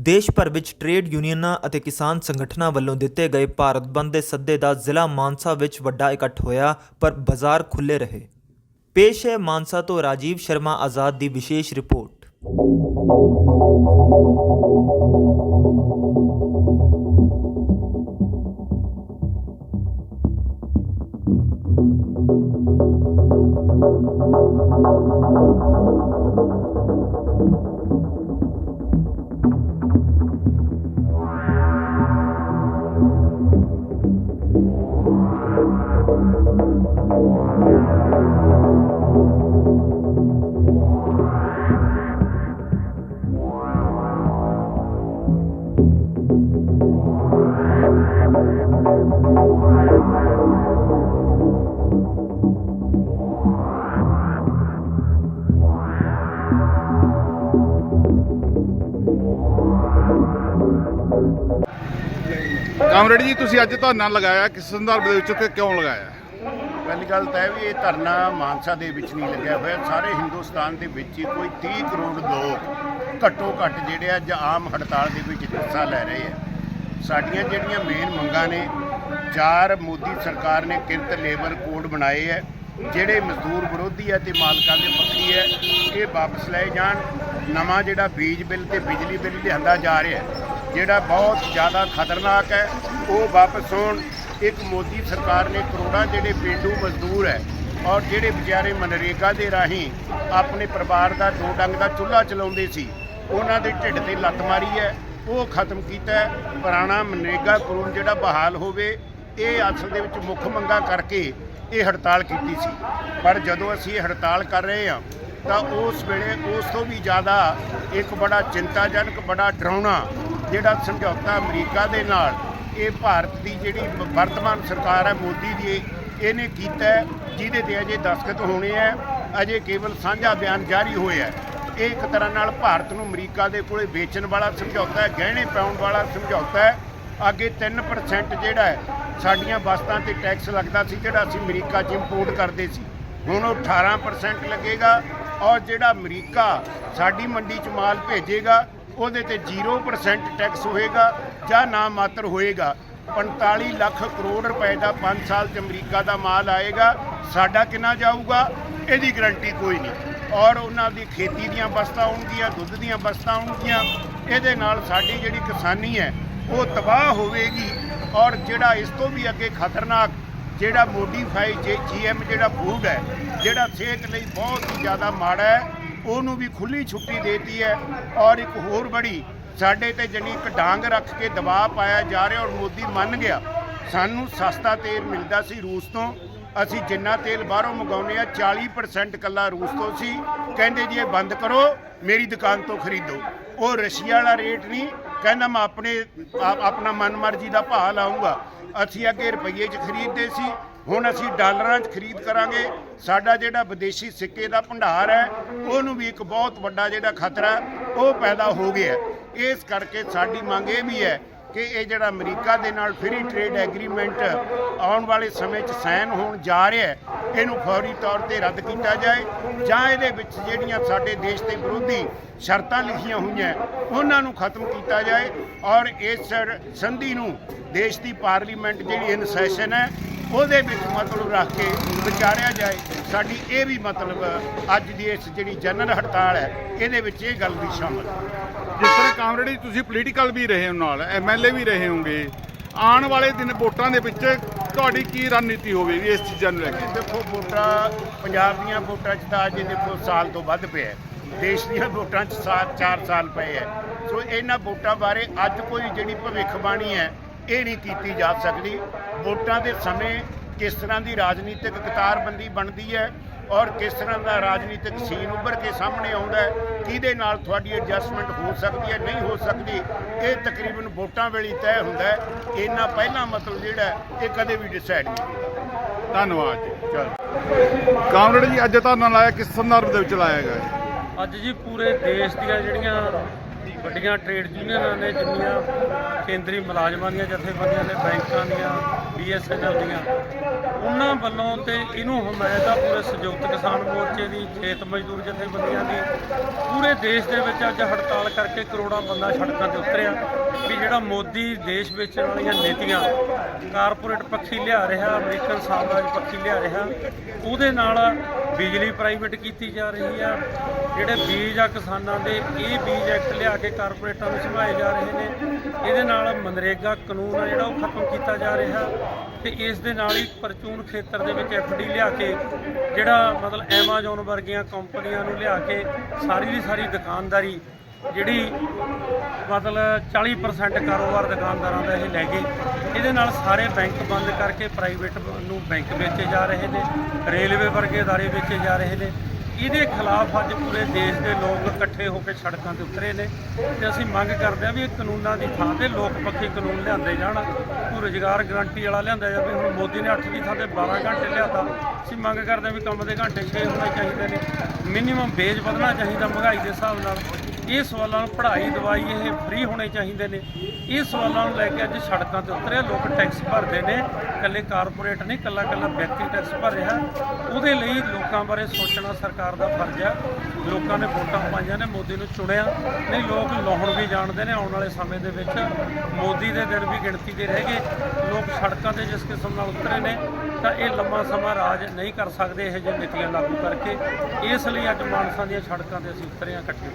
ਦੇਸ਼ ਭਰ ਵਿੱਚ ਟ੍ਰੇਡ ਯੂਨੀਅਨਾਂ ਅਤੇ ਕਿਸਾਨ ਸੰਗਠਨਾਂ ਵੱਲੋਂ ਦਿੱਤੇ ਗਏ ਭਾਰਤ ਬੰਦ ਦੇ ਸੱਦੇ ਦਾ ਜ਼ਿਲ੍ਹਾ ਮਾਨਸਾ ਵਿੱਚ ਵੱਡਾ ਇਕੱਠ ਹੋਇਆ, ਪਰ ਬਾਜ਼ਾਰ ਖੁੱਲੇ ਰਹੇ। ਪੇਸ਼ ਹੈ ਮਾਨਸਾ ਤੋਂ ਰਾਜੀਵ ਸ਼ਰਮਾ ਆਜ਼ਾਦ ਦੀ ਵਿਸ਼ੇਸ਼ ਰਿਪੋਰਟ। Thank ਕਾਮਰੇਡ ਜੀ, ਤੁਸੀਂ ਅੱਜ ਧਰਨਾ ਲਗਾਇਆ। ਕਿਸ ਸੰਦਰਭ ਦੇ ਵਿੱਚ ਤੇ ਕਿਉਂ ਲਗਾਇਆ? ਪਹਿਲੀ ਗੱਲ ਤਾਂ ਇਹ ਵੀ ਇਹ ਧਰਨਾ ਮਾਨਸਾ ਦੇ ਵਿੱਚ ਨਹੀਂ ਲੱਗਿਆ ਹੋਇਆ। ਸਾਰੇ ਹਿੰਦੁਸਤਾਨ ਦੇ ਵਿੱਚ ਹੀ ਕੋਈ 30 ਕਰੋੜ ਲੋਕ ਘੱਟੋ ਘੱਟ ਜਿਹੜੇ ਅੱਜ ਆਮ ਹੜਤਾਲ ਦੇ ਵਿੱਚ ਹਿੱਸਾ ਲੈ ਰਹੇ ਆ। ਸਾਡੀਆਂ ਜਿਹੜੀਆਂ ਮੇਨ ਮੰਗਾਂ ਨੇ, ਚਾਰ ਮੋਦੀ ਸਰਕਾਰ ਨੇ ਕਿਰਤ ਲੇਬਰ ਕੋਡ ਬਣਾਏ ਹੈ ਜਿਹੜੇ ਮਜ਼ਦੂਰ ਵਿਰੋਧੀ ਹੈ ਤੇ ਮਾਲਕਾਂ ਦੇ ਪੱਖੀ ਹੈ ਇਹ ਵਾਪਸ ਲਏ ਜਾਣ। ਨਵਾਂ ਜਿਹੜਾ ਬੀਜ ਬਿੱਲ ਤੇ ਬਿਜਲੀ ਬਿੱਲ ਲਿਆਂਦਾ ਜਾ ਰਿਹਾ। ਜਿਹੜਾ ਬਹੁਤ ਜ਼ਿਆਦਾ ਖਤਰਨਾਕ ਹੈ, ਉਹ ਵਾਪਸ ਹੋਣ। ਇੱਕ ਮੋਦੀ ਸਰਕਾਰ ਨੇ ਕਰੋੜਾਂ ਜਿਹੜੇ ਪੇਂਡੂ ਮਜ਼ਦੂਰ ਹੈ ਔਰ ਜਿਹੜੇ ਵਿਚਾਰੇ ਮਨਰੇਗਾ ਦੇ ਰਾਹੀਂ ਆਪਣੇ ਪਰਿਵਾਰ ਦਾ ਦੋ ਡੰਗ ਦਾ ਚੁੱਲ੍ਹਾ ਚਲਾਉਂਦੇ ਸੀ, ਉਹਨਾਂ ਦੇ ਢਿੱਡ ਤੇ ਲੱਤ ਮਾਰੀ ਹੈ, ਉਹ ਖਤਮ ਕੀਤਾ ਪੁਰਾਣਾ ਮਨਰੇਗਾ ਕਾਨੂੰਨ ਜਿਹੜਾ ਬਹਾਲ ਹੋਵੇ, ਇਹ ਅਸਲ ਦੇ ਵਿੱਚ ਮੁੱਖ ਮੰਗਾ ਕਰਕੇ ਇਹ ਹੜਤਾਲ ਕੀਤੀ ਸੀ। ਪਰ ਜਦੋਂ ਅਸੀਂ ਇਹ ਹੜਤਾਲ ਕਰ ਰਹੇ ਹਾਂ, ਤਾਂ ਉਸ ਵੇਲੇ ਉਸ ਤੋਂ ਵੀ ਜ਼ਿਆਦਾ ਇੱਕ ਬੜਾ ਚਿੰਤਾਜਨਕ, ਬੜਾ ਡਰਾਉਣਾ ਜਿਹੜਾ ਸਮਝੌਤਾ ਅਮਰੀਕਾ ਦੇ ਨਾਲ ਇਹ ਭਾਰਤ ਦੀ ਜਿਹੜੀ ਵਰਤਮਾਨ ਸਰਕਾਰ ਹੈ ਮੋਦੀ ਦੀ, ਇਹਨੇ ਕੀਤਾ ਜਿਹਦੇ ਤੇ ਅਜੇ ਦਸਖਤ ਹੋਣੇ ਹੈ, ਅਜੇ ਕੇਵਲ ਸਾਂਝਾ ਬਿਆਨ ਜਾਰੀ ਹੋਇਆ ਇਹ ਇੱਕ ਤਰ੍ਹਾਂ ਨਾਲ ਭਾਰਤ ਨੂੰ ਅਮਰੀਕਾ ਦੇ ਕੋਲੇ ਵੇਚਣ ਵਾਲਾ ਸਮਝੌਤਾ ਹੈ, ਗਹਿਣੇ ਪਾਉਣ ਵਾਲਾ ਸਮਝੌਤਾ ਹੈ। ਅੱਗੇ 3% ਜਿਹੜਾ ਹੈ, ਸਾਡੀਆਂ ਵਸਤਾਂ ਤੇ ਟੈਕਸ ਲੱਗਦਾ ਸੀ, ਜਿਹੜਾ ਅਸੀਂ ਅਮਰੀਕਾ 'ਚ ਇੰਪੋਰਟ ਕਰਦੇ ਸੀ। ਹੁਣ ਉਹ 18% ਲੱਗੇਗਾ ਔਰ ਜਿਹੜਾ ਅਮਰੀਕਾ ਸਾਡੀ ਮੰਡੀ 'ਚ ਮਾਲ ਭੇਜੇਗਾ ਉਹਦੇ ਤੇ 0% ਟੈਕਸ ਹੋਏਗਾ ਜਾਂ ਨਾ ਮਾਤਰ ਹੋਏਗਾ। 45 ਲੱਖ ਕਰੋੜ ਰੁਪਏ ਦਾ 5 ਸਾਲ 'ਚ ਅਮਰੀਕਾ ਦਾ ਮਾਲ ਆਏਗਾ, ਸਾਡਾ ਕਿੰਨਾ ਜਾਊਗਾ? ਇਹਦੀ ਗਰੰਟੀ ਕੋਈ ਨਹੀਂ। ਔਰ ਉਹਨਾਂ ਦੀ ਖੇਤੀ ਦੀਆਂ ਵਸਤਾਂ ਆਉਣਗੀਆਂ, ਦੁੱਧ ਦੀਆਂ ਵਸਤਾਂ ਆਉਣਗੀਆਂ। ਇਹਦੇ ਨਾਲ ਸਾਡੀ ਜਿਹੜੀ ਕਿਸਾਨੀ ਹੈ, ਉਹ ਤਬਾਹ ਹੋਵੇਗੀ। ਔਰ ਜਿਹੜਾ ਇਸ ਤੋਂ ਵੀ ਅੱਗੇ ਖਤਰਨਾਕ ਜਿਹੜਾ ਮੋਡੀਫਾਈ ਜੀਐਮ ਜਿਹੜਾ ਫੂਡ ਹੈ, ਜਿਹੜਾ ਸਿਹਤ ਲਈ ਬਹੁਤ ਹੀ ਜ਼ਿਆਦਾ ਮਾੜਾ ਹੈ ਉਹਨੂੰ ਵੀ ਖੁੱਲੀ ਛੁੱਟੀ ਦੇਤੀ ਹੈ ਔਰ ਇੱਕ ਹੋਰ ਬੜੀ, ਸਾਡੇ ਤੇ ਜਣੀ ਇੱਕ ਡਾਂਗ ਰੱਖ ਕੇ ਦਬਾਅ ਪਾਇਆ ਜਾ ਰਿਹਾ ਔਰ ਮੋਦੀ ਮੰਨ ਗਿਆ, ਸਾਨੂੰ ਸਸਤਾ ਤੇਲ ਮਿਲਦਾ ਸੀ ਰੂਸ ਤੋਂ, ਅਸੀਂ ਜਿੰਨਾ ਤੇਲ ਬਾਹਰੋਂ ਮੰਗਾਉਂਦੇ ਆ 40% ਕੱਲਾ ਰੂਸ ਤੋਂ ਸੀ, ਕਹਿੰਦੇ ਜੀ ਇਹ ਬੰਦ ਕਰੋ, ਮੇਰੀ ਦੁਕਾਨ ਤੋਂ ਖਰੀਦੋ। ਉਹ ਰਸ਼ੀਆ ਵਾਲਾ ਰੇਟ ਨਹੀਂ, ਕਹਿੰਦਾ ਮੈਂ ਆਪਣੇ ਆ- ਆਪਣਾ ਮਨਮਰਜ਼ੀ ਦਾ ਭਾਅ ਲਾਉਂਗਾ ਅਸੀਂ ਅੱਗੇ ਰੁਪਈਏ 'ਚ ਖਰੀਦਦੇ ਸੀ ਹੁਣ ਅਸੀਂ ਡਾਲਰਾਂ 'ਚ ਖਰੀਦ ਕਰਾਂਗੇ। ਸਾਡਾ ਜਿਹੜਾ ਵਿਦੇਸ਼ੀ ਸਿੱਕੇ ਦਾ ਭੰਡਾਰ ਹੈ, ਉਹਨੂੰ ਵੀ ਇੱਕ ਬਹੁਤ ਵੱਡਾ ਜਿਹੜਾ ਖਤਰਾ ਉਹ ਪੈਦਾ ਹੋ ਗਿਆ ਇਸ ਕਰਕੇ ਸਾਡੀ ਮੰਗ ਇਹ ਵੀ ਹੈ ਕਿ ਇਹ ਜਿਹੜਾ ਅਮਰੀਕਾ ਦੇ ਨਾਲ ਫ੍ਰੀ ਟ੍ਰੇਡ ਐਗਰੀਮੈਂਟ ਆਉਣ ਵਾਲੇ ਸਮੇਂ 'ਚ ਸਾਈਨ ਹੋਣ ਜਾ ਰਿਹਾ ਹੈ, ਇਹਨੂੰ ਫੌਰੀ ਤੌਰ ਤੇ ਰੱਦ ਕੀਤਾ ਜਾਏ ਜਾਂ ਇਹਦੇ ਵਿੱਚ ਜਿਹੜੀਆਂ ਸਾਡੇ ਦੇਸ਼ ਦੇ ਵਿਰੋਧੀ ਸ਼ਰਤਾਂ ਲਿਖੀਆਂ ਹੋਈਆਂ ਉਹਨਾਂ ਨੂੰ ਖਤਮ ਕੀਤਾ ਜਾਏ। ਔਰ ਇਸ ਸੰਧੀ ਨੂੰ ਦੇਸ਼ ਦੀ ਪਾਰਲੀਮੈਂਟ ਜਿਹੜੀ ਇਨ ਸੈਸ਼ਨ ਹੈ ਉਹਦੇ ਵਿੱਚ ਮਤਲਬ ਰੱਖ ਕੇ ਵਿਚਾਰਿਆ ਜਾਏ ਸਾਡੀ ਇਹ ਵੀ ਮਤਲਬ ਅੱਜ ਦੀ ਇਸ ਜਿਹੜੀ ਜਨਰਲ ਹੜਤਾਲ ਹੈ ਇਹਦੇ ਵਿੱਚ ਇਹ ਗੱਲ ਵੀ ਸ਼ਾਮਲ ਜਿਸ ਤਰ੍ਹਾਂ ਕਾਮਰੇਡ ਜੀ ਤੁਸੀਂ ਪੋਲੀਟੀਕਲ ਵੀ ਰਹੇ ਹੋ ਨਾਲ ਐਮਐਲਏ ਵੀ ਰਹੇ ਹੋਗੇ ਆਉਣ ਵਾਲੇ ਦਿਨ ਵੋਟਾਂ ਦੇ ਵਿੱਚ ਤੁਹਾਡੀ ਕੀ ਰਣਨੀਤੀ ਹੋਵੇਗੀ ਇਸ ਚੀਜ਼ਾਂ ਨੂੰ ਲੈ ਕੇ? ਦੇਖੋ ਵੋਟਾਂ ਪੰਜਾਬ ਦੀਆਂ ਵੋਟਾਂ 'ਚ ਤਾਂ ਅਜੇ ਦੇਖੋ ਸਾਲ ਤੋਂ ਵੱਧ ਪਿਆ। ਦੇਸ਼ ਦੀਆਂ ਵੋਟਾਂ 'ਚ ਸਾਤ 4 ਸਾਲ ਪਏ ਹੈ। ਸੋ ਇਹਨਾਂ ਵੋਟਾਂ ਬਾਰੇ ਅੱਜ ਕੋਈ ਜਿਹੜੀ ਭਵਿੱਖਬਾਣੀ ਹੈ ਇਹ ਨਹੀਂ ਕੀਤੀ ਜਾ ਸਕਦੀ। ਵੋਟਾਂ ਦੇ ਸਮੇਂ ਕਿਸ ਤਰ੍ਹਾਂ ਦੀ ਰਾਜਨੀਤਿਕ ਕਤਾਰਬੰਦੀ ਬਣਦੀ ਹੈ ਔਰ ਕਿਸ ਤਰ੍ਹਾਂ ਦਾ ਰਾਜਨੀਤਿਕ ਸੀਨ ਉੱਭਰ ਕੇ ਸਾਹਮਣੇ ਆਉਂਦਾ ਹੈ ਕਿਹਦੇ ਨਾਲ ਤੁਹਾਡੀ ਐਡਜਸਟਮੈਂਟ ਹੋ ਸਕਦੀ ਹੈ ਨਹੀਂ ਹੋ ਸਕਦੀ ਇਹ ਤਕਰੀਬਨ ਵੋਟਾਂ ਵੇਲੇ ਤੈਅ ਹੁੰਦਾ ਹੈ। ਇਹਨਾਂ ਪਹਿਲਾਂ ਮਤਲਬ ਜਿਹੜਾ ਇਹ ਕਦੇ ਵੀ ਡਿਸਾਈਡ ਨਹੀਂ ਹੁੰਦਾ। ਧੰਨਵਾਦ ਜੀ। ਚਲੋ। ਕਾਮਰੇਡ ਜੀ ਅੱਜ ਧਰਨਾ ਲਾਇਆ ਕਿਸ ਸੰਦਰਭ ਦੇ ਵਿੱਚ ਲਾਇਆ ਗਿਆ ਹੈ? ਅੱਜ ਜੀ ਪੂਰੇ ਦੇਸ਼ ਦੀਆਂ ਜਿਹੜੀਆਂ ਵੱਡੀਆਂ ਟ੍ਰੇਡ ਯੂਨੀਅਨਾਂ ਨੇ ਜਿੰਨੀਆਂ ਕੇਂਦਰੀ ਮੁਲਾਜ਼ਮਾਂ ਦੀਆਂ ਜਥੇਬੰਦੀਆਂ ਨੇ, ਬੈਂਕਾਂ ਦੀਆਂ ਬੀਐਸਐਨਐਲ ਦੀਆਂ, ਉਹਨਾਂ ਵੱਲੋਂ ਤੇ ਇਹਨੂੰ ਹਮਾਇਤ ਆ ਪੂਰੇ ਸੰਯੁਕਤ ਕਿਸਾਨ ਮੋਰਚੇ ਦੀ, ਖੇਤ ਮਜ਼ਦੂਰ ਜਥੇਬੰਦੀਆਂ ਦੀ, ਪੂਰੇ ਦੇਸ਼ ਦੇ ਵਿੱਚ ਅੱਜ ਹੜਤਾਲ ਕਰਕੇ ਕਰੋੜਾਂ ਬੰਦਾ ਸੜਕਾਂ ਤੇ ਉਤਰਿਆ ਵੀ ਜਿਹੜਾ ਮੋਦੀ ਦੇਸ਼ ਵੇਚਣ ਵਾਲੀਆਂ ਨੀਤੀਆਂ, ਕਾਰਪੋਰੇਟ ਪੱਖੀ ਲਿਆ ਰਿਹਾ, ਅਮਰੀਕਨ ਸਾਮਰਾਜ ਪੱਖੀ ਲਿਆ ਰਿਹਾ, ਉਹਦੇ ਨਾਲ ਬਿਜਲੀ ਪ੍ਰਾਈਵੇਟ ਕੀਤੀ ਜਾ ਰਹੀ ਆ, ਜਿਹੜੇ ਬੀਜ ਆ ਕਿਸਾਨਾਂ ਦੇ, ਇਹ ਬੀਜ ਐਕਟ ਲਿਆ ਕੇ ਕਾਰਪੋਰੇਟਾਂ ਨੂੰ ਸੰਭਾਏ ਜਾ ਰਹੇ ਨੇ ਇਹਦੇ ਨਾਲ ਮਨਰੇਗਾ ਕਾਨੂੰਨ ਆ ਜਿਹੜਾ ਉਹ ਖਤਮ ਕੀਤਾ ਜਾ ਰਿਹਾ ਤੇ ਇਸ ਦੇ ਨਾਲ ਹੀ ਪਰਚੂਨ ਖੇਤਰ ਦੇ ਵਿੱਚ ਐਫਡੀ ਲਿਆ ਕੇ ਜਿਹੜਾ ਮਤਲਬ ਐਮਾਜ਼ੋਨ ਵਰਗੀਆਂ ਕੰਪਨੀਆਂ ਨੂੰ ਲਿਆ ਕੇ ਸਾਰੀ ਦੀ ਸਾਰੀ ਦੁਕਾਨਦਾਰੀ ਜਿਹੜੀ ਮਤਲਬ 40% ਕਾਰੋਬਾਰ ਦੁਕਾਨਦਾਰਾਂ ਦਾ ਇਹ ਲੈ ਗਏ ਇਹਦੇ ਨਾਲ ਸਾਰੇ ਬੈਂਕ ਬੰਦ ਕਰਕੇ ਪ੍ਰਾਈਵੇਟ ਨੂੰ ਬੈਂਕ ਵੇਚੇ ਜਾ ਰਹੇ ਨੇ ਰੇਲਵੇ ਵਰਗੇ ادارے ਵੇਚੇ ਜਾ ਰਹੇ ਨੇ ਇਹਦੇ ਖਿਲਾਫ ਅੱਜ ਪੂਰੇ ਦੇਸ਼ ਦੇ ਲੋਕ ਇਕੱਠੇ ਹੋ ਕੇ ਸੜਕਾਂ ਤੇ ਉਤਰੇ ਨੇ ਤੇ ਅਸੀਂ ਮੰਗ ਕਰਦੇ ਹਾਂ ਵੀ ਇਹ ਕਾਨੂੰਨਾਂ ਦੀ ਥਾਂ ਤੇ ਲੋਕ ਪੱਖੀ ਕਾਨੂੰਨ ਲਿਆਂਦੇ ਜਾਣ, ਕੋਈ ਰੁਜ਼ਗਾਰ ਗਰੰਟੀ ਵਾਲਾ ਲਿਆਂਦਾ ਜਾਵੇ। ਹੁਣ ਮੋਦੀ ਨੇ 8 ਦੀ ਥਾਂ ਤੇ 12 ਘੰਟੇ ਲਿਆਤਾ। ਅਸੀਂ ਮੰਗ ਕਰਦੇ ਹਾਂ ਵੀ ਕੰਮ ਦੇ ਘੰਟੇ 6 ਹੋਣੇ ਚਾਹੀਦੇ ਨੇ। ਮਿਨੀਮਮ ਵੇਜ ਵਧਣਾ ਚਾਹੀਦਾ ਮਹਿੰਗਾਈ ਦੇ ਹਿਸਾਬ ਨਾਲ। ਇਹ ਸਵਾਲਾਂ ਨੂੰ ਪੜ੍ਹਾਈ ਦਵਾਈ ਇਹ ਫ੍ਰੀ ਹੋਣੇ ਚਾਹੀਦੇ ਨੇ। ਇਹ ਸਵਾਲਾਂ ਨੂੰ ਲੈ ਕੇ ਅੱਜ ਸੜਕਾਂ ਤੇ ਉਤਰੇ, ਲੋਕ ਟੈਕਸ ਭਰਦੇ ਨੇ। ਇਕੱਲੇ ਕਾਰਪੋਰੇਟ ਨਹੀਂ, ਇਕੱਲਾ ਇਕੱਲਾ ਵਿਅਕਤੀ ਟੈਕਸ ਭਰ ਰਿਹਾ। ਉਹਦੇ ਲਈ ਲੋਕਾਂ ਬਾਰੇ ਸੋਚਣਾ ਸਰਕਾਰ ਦਾ ਫਰਜ਼ ਆ। ਲੋਕਾਂ ਨੇ ਵੋਟਾਂ ਪਾਈਆਂ ਨੇ, ਮੋਦੀ ਨੂੰ ਚੁਣਿਆ। ਨਹੀਂ, ਲੋਕ ਲਾਹੌਰ ਵੀ ਜਾਣਦੇ ਨੇ ਆਉਣ ਵਾਲੇ ਸਮੇਂ ਦੇ ਵਿੱਚ। ਮੋਦੀ ਦੇ ਦਿਨ ਵੀ ਗਿਣਤੀ ਦੇ ਰਹਿ ਗਏ। ਲੋਕ ਸੜਕਾਂ ਤੇ ਜਿਸ ਕਿਸਮ ਨਾਲ ਉਤਰੇ ਨੇ, ਤਾਂ ਇਹ ਲੰਮਾ ਸਮਾਂ ਰਾਜ ਨਹੀਂ ਕਰ ਸਕਦੇ ਇਹ ਜਿਹੇ ਨੀਤੀਆਂ ਲਾਗੂ ਕਰਕੇ। ਇਸ ਲਈ ਅੱਜ ਮਾਨਸਾ ਦੀਆਂ ਸੜਕਾਂ ਤੇ ਅਸੀਂ ਉਤਰੇ ਹਾਂ ਇਕੱਠੇ।